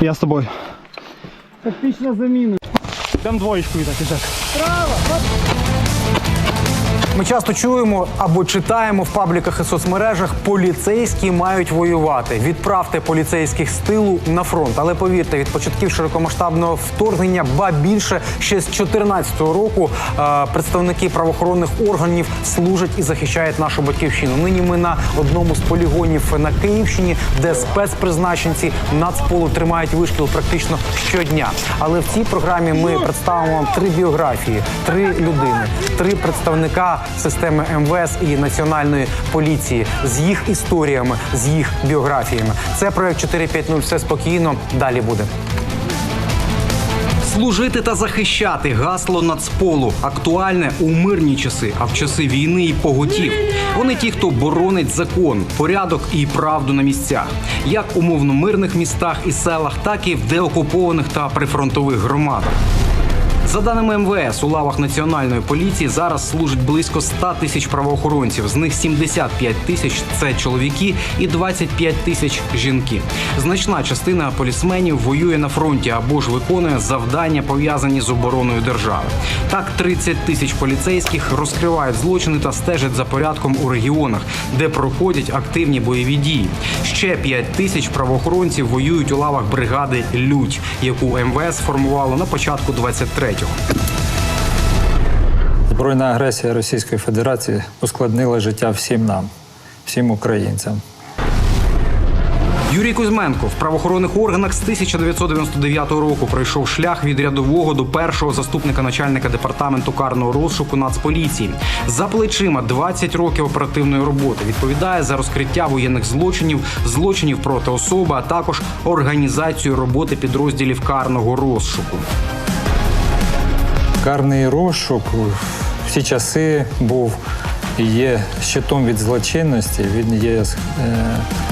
Я з тобою. Тактична заміна. Там и так і так. Ми часто чуємо або читаємо в пабліках і соцмережах поліцейські мають воювати. Відправте поліцейських з тилу на фронт. Але повірте, від початків широкомасштабного вторгнення, ба більше ще з 2014 року е, представники правоохоронних органів служать і захищають нашу батьківщину. Нині ми на одному з полігонів на Київщині, де спецпризначенці Нацполу тримають вишкіл практично щодня. Але в цій програмі ми представимо вам три біографії, три людини, три представника системи МВС і національної поліції з їх історіями, з їх біографіями. Це проект 450 Все спокійно. Далі буде. Служити та захищати гасло нацполу актуальне у мирні часи, а в часи війни і поготів. Вони ті, хто боронить закон, порядок і правду на місцях, як умовно мирних містах і селах, так і в деокупованих та прифронтових громадах. За даними МВС, у лавах національної поліції зараз служить близько 100 тисяч правоохоронців. З них 75 тисяч це чоловіки і 25 тисяч жінки. Значна частина полісменів воює на фронті або ж виконує завдання пов'язані з обороною держави. Так, 30 тисяч поліцейських розкривають злочини та стежать за порядком у регіонах, де проходять активні бойові дії. Ще 5 тисяч правоохоронців воюють у лавах бригади Лють, яку МВС формувало на початку 23-го. Збройна агресія Російської Федерації ускладнила життя всім нам, всім українцям. Юрій Кузьменко в правоохоронних органах з 1999 року пройшов шлях від рядового до першого заступника начальника департаменту карного розшуку Нацполіції. За плечима 20 років оперативної роботи. Відповідає за розкриття воєнних злочинів, злочинів проти особи, а також організацію роботи підрозділів карного розшуку. Карний розшук в ті часи був і є щитом від злочинності. Він є е,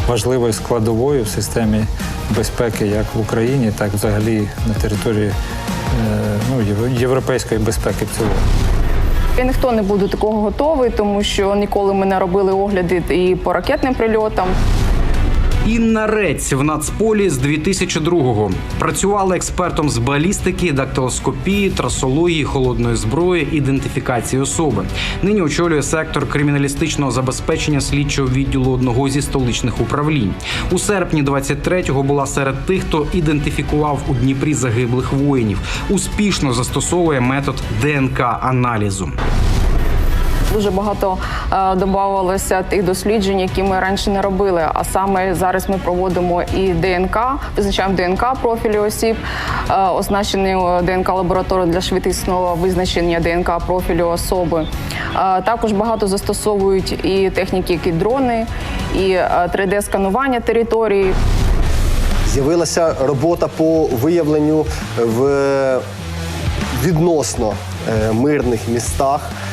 важливою складовою в системі безпеки як в Україні, так взагалі на території е, ну, європейської безпеки в цілому. І ніхто не буде такого готовий, тому що ніколи ми не робили огляди і по ракетним прильотам. Інна Рець в Нацполі з 2002-го. Працювала експертом з балістики, дактилоскопії, трасології, холодної зброї, ідентифікації особи. Нині очолює сектор криміналістичного забезпечення слідчого відділу одного зі столичних управлінь. У серпні 23-го була серед тих, хто ідентифікував у Дніпрі загиблих воїнів. Успішно застосовує метод ДНК-аналізу. Дуже багато е, додавалося тих досліджень, які ми раніше не робили. А саме зараз ми проводимо і ДНК, визначаємо ДНК профілі осіб, е, оснащені ДНК лабораторією для швидкісного визначення ДНК профілю особи. Е, також багато застосовують і техніки, які дрони, і 3D-сканування території. З'явилася робота по виявленню в відносно е, мирних містах е,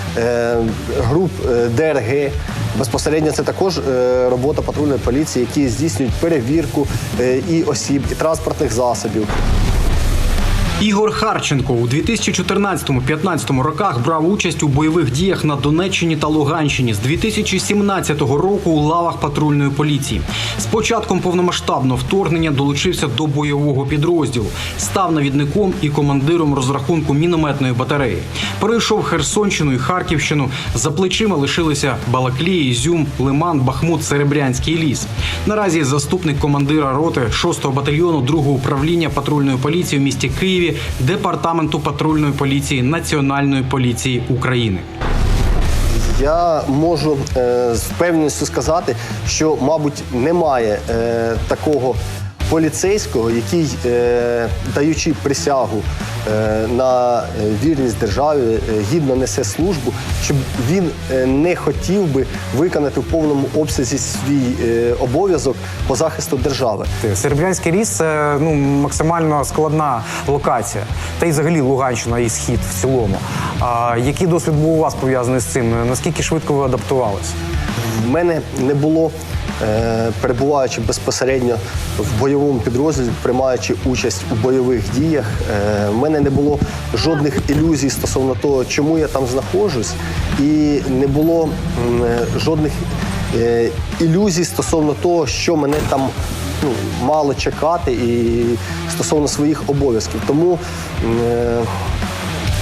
груп е, ДРГ. Безпосередньо це також е, робота патрульної поліції, які здійснюють перевірку е, і осіб, і транспортних засобів. Ігор Харченко у 2014-15 роках брав участь у бойових діях на Донеччині та Луганщині з 2017 року у лавах патрульної поліції. З початком повномасштабного вторгнення долучився до бойового підрозділу, став навідником і командиром розрахунку мінометної батареї. Перейшов Херсонщину і Харківщину. За плечима лишилися Балаклія, Ізюм, Лиман, Бахмут, Серебрянський ліс. Наразі заступник командира роти 6-го батальйону 2-го управління патрульної поліції в місті Києві департаменту патрульної поліції Національної поліції України. Я можу е, з певністю сказати, що, мабуть, немає е, такого поліцейського, який, е, даючи присягу на е, вірність державі, е, гідно несе службу, щоб він е, не хотів би виконати в повному обсязі свій е, обов'язок по захисту держави. Серебрянський ліс це ну максимально складна локація, та й взагалі Луганщина і схід в цілому. А який досвід був у вас пов'язаний з цим? Наскільки швидко ви адаптувалися? В мене не було, е, перебуваючи безпосередньо в бойовому підрозділі, приймаючи участь у бойових діях, е, в мене не було жодних ілюзій стосовно того, чому я там знаходжусь, і не було е, жодних е, ілюзій стосовно того, що мене там ну, мало чекати і стосовно своїх обов'язків. Тому, е,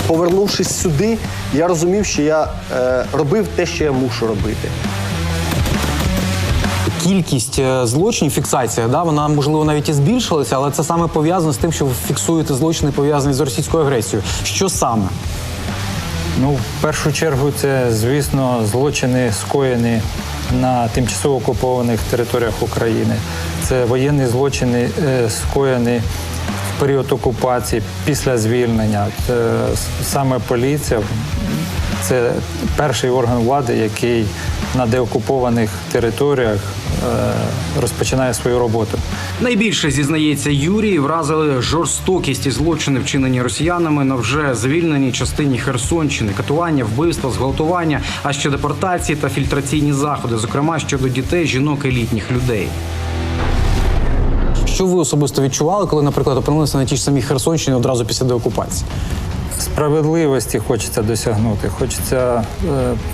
повернувшись сюди, я розумів, що я е, робив те, що я мушу робити. Кількість е, злочинів, фіксація, да, вона можливо навіть і збільшилася, але це саме пов'язано з тим, що ви фіксуєте злочини пов'язані з російською агресією. Що саме? Ну, в першу чергу, це, звісно, злочини скоєні на тимчасово окупованих територіях України. Це воєнні злочини, е, скоєні період окупації, після звільнення. Це саме поліція це перший орган влади, який на деокупованих територіях е, розпочинає свою роботу. Найбільше зізнається Юрій, вразили жорстокість і злочини, вчинені росіянами на вже звільненій частині Херсонщини, катування, вбивства, зґвалтування, а ще депортації та фільтраційні заходи, зокрема щодо дітей, жінок і літніх людей. Що ви особисто відчували, коли, наприклад, опинилися на тій ж самій Херсонщині одразу після деокупації? Справедливості хочеться досягнути. Хочеться е,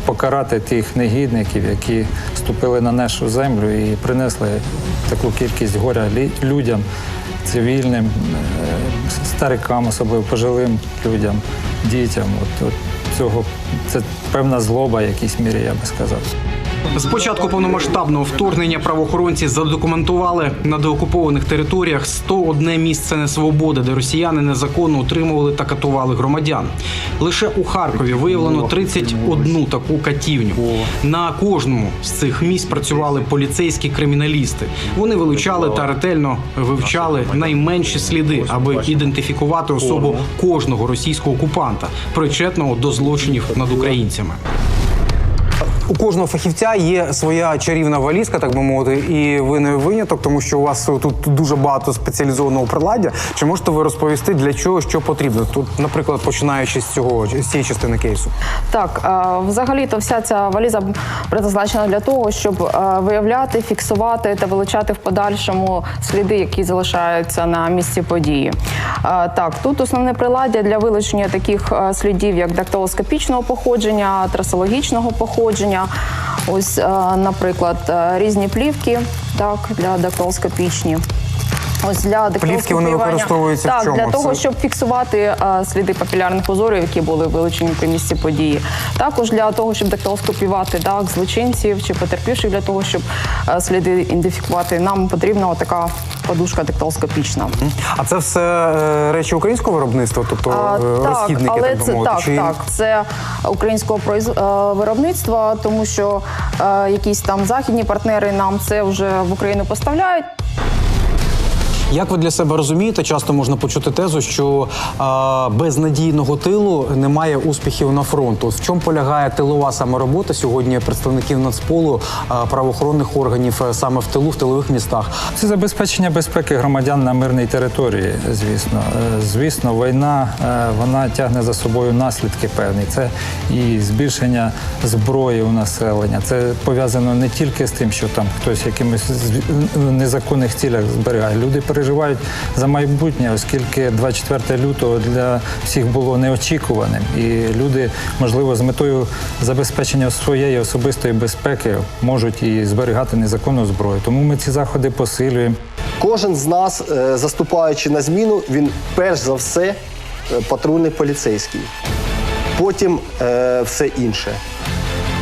покарати тих негідників, які ступили на нашу землю і принесли таку кількість горя людям, цивільним, е, старикам, особливо пожилим людям, дітям. От, от цього це певна злоба, в якійсь мірі, я би сказав. З початку повномасштабного вторгнення правоохоронці задокументували на деокупованих територіях 101 місце несвободи, де росіяни незаконно утримували та катували громадян. Лише у Харкові виявлено 31 таку катівню. На кожному з цих місць працювали поліцейські криміналісти. Вони вилучали та ретельно вивчали найменші сліди, аби ідентифікувати особу кожного російського окупанта, причетного до злочинів над українцями. У кожного фахівця є своя чарівна валізка, так би мовити, і ви не виняток, тому що у вас тут дуже багато спеціалізованого приладдя. Чи можете ви розповісти для чого що потрібно? Тут, наприклад, починаючи з цього з цієї частини кейсу. Так, взагалі-то вся ця валіза предназначена для того, щоб виявляти, фіксувати та вилучати в подальшому сліди, які залишаються на місці події. Так, тут основне приладдя для вилучення таких слідів, як дактилоскопічного походження, трасологічного походження. Ось, е, наприклад, е, різні плівки, так, для дактилоскопічні. Ось для Плівки, вони використовуються в чому? для того, Це- щоб фіксувати е, сліди папілярних узорів, які були вилучені при місці події. Також для того, щоб дактилоскопувати так, злочинців чи потерпівших, для того, щоб е, сліди ідентифікувати, нам потрібна така подушка дактилоскопічна. А це все е, речі українського виробництва, тобто А, так, розхідники, але так би це мовити. так, Чи- так. Це українського произ... виробництва, тому що е, якісь там західні партнери нам це вже в Україну поставляють. Як ви для себе розумієте, часто можна почути тезу, що а, без надійного тилу немає успіхів на фронту. В чому полягає тилова саме робота сьогодні представників Нацполу а, правоохоронних органів е, саме в тилу, в тилових містах? Це забезпечення безпеки громадян на мирній території, звісно. Е, Звісно, війна е, вона тягне за собою наслідки певні. Це і збільшення зброї у населення. Це пов'язано не тільки з тим, що там хтось якимось незаконних цілях зберігає. Люди переживають за майбутнє, оскільки 24 лютого для всіх було неочікуваним. І люди, можливо, з метою забезпечення своєї особистої безпеки можуть і зберігати незаконну зброю. Тому ми ці заходи посилюємо. Кожен з нас, е, заступаючи на зміну, він перш за все е, патрульний поліцейський. Потім е, все інше.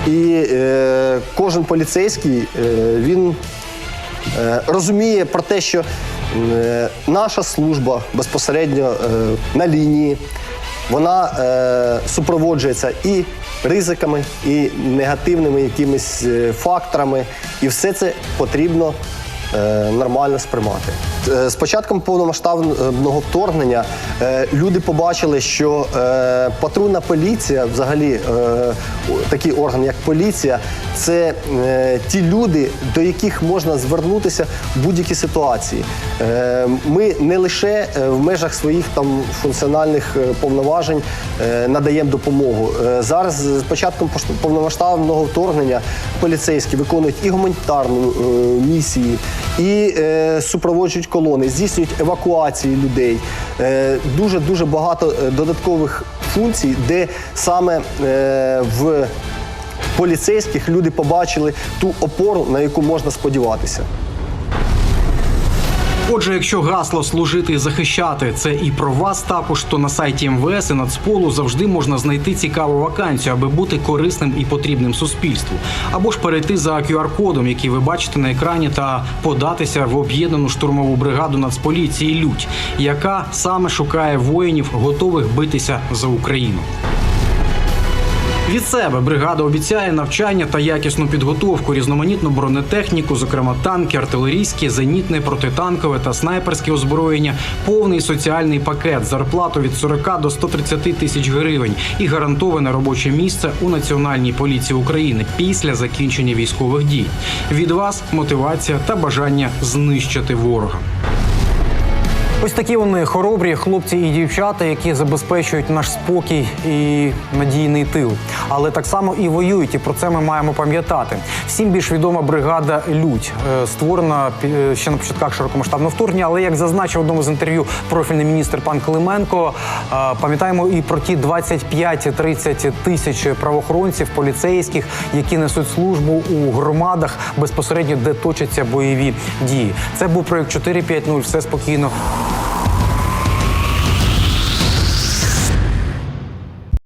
І е, кожен поліцейський е, він е, розуміє про те, що наша служба безпосередньо е, на лінії, вона е, супроводжується і ризиками, і негативними якимись е, факторами, і все це потрібно е, нормально сприймати. Е, З початком повномасштабного вторгнення е, люди побачили, що е, патрульна поліція, взагалі такий орган, як поліція, це ті люди, до яких можна звернутися в будь-якій ситуації. Ми не лише в межах своїх там функціональних повноважень надаємо допомогу. Зараз з початком повномасштабного вторгнення поліцейські виконують і гуманітарну місії, і супроводжують колони, здійснюють евакуації людей. Е, Дуже дуже багато е, додаткових функцій, де саме е, в поліцейських люди побачили ту опору, на яку можна сподіватися. Отже, якщо гасло служити і захищати це і про вас також, то на сайті МВС і Нацполу завжди можна знайти цікаву вакансію, аби бути корисним і потрібним суспільству, або ж перейти за QR-кодом, який ви бачите на екрані, та податися в об'єднану штурмову бригаду Нацполіції Лють, яка саме шукає воїнів, готових битися за Україну. Від себе бригада обіцяє навчання та якісну підготовку, різноманітну бронетехніку, зокрема танки, артилерійські, зенітне, протитанкове та снайперське озброєння, повний соціальний пакет, зарплату від 40 до 130 тисяч гривень і гарантоване робоче місце у Національній поліції України після закінчення військових дій. Від вас мотивація та бажання знищити ворога. Ось такі вони хоробрі хлопці і дівчата, які забезпечують наш спокій і надійний тил. Але так само і воюють, і про це ми маємо пам'ятати. Всім більш відома бригада Людь е, створена пі- ще на початках широкомасштабного вторгнення. Але як зазначив одному з інтерв'ю профільний міністр пан Клименко, е, пам'ятаємо і про ті 25-30 тисяч правоохоронців, поліцейських, які несуть службу у громадах безпосередньо, де точаться бойові дії. Це був проект 4.5.0. Все спокійно.